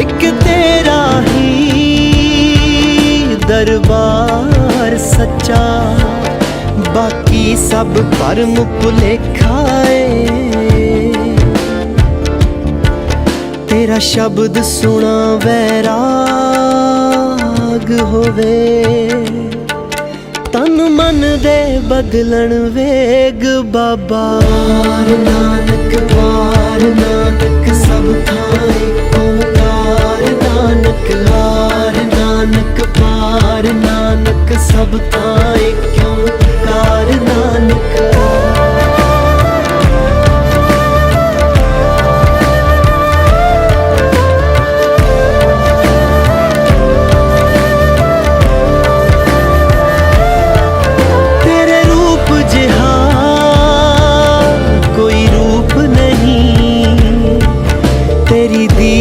ਇੱਕ ਤੇਰਾ ਹੀ ਦਰਬਾਰ ਸੱਚਾ। ਬਾਕੀ ਸਭ ਪਰਮ ਭੁਲੇਖਾ ਏ। ਤੇਰਾ ਸ਼ਬਦ ਸੁਣਾ ਵੈਰਾਗ ਹੋਵੇ। ਤਨ ਮਨ ਦੇ ਬਦਲਣ ਵੇਗ ਬਾਬਾ ਨਾਨਕ ਸਭ ਤਾਂ ਇੱਕ ਕਿਉਂ ਕਾਰਨ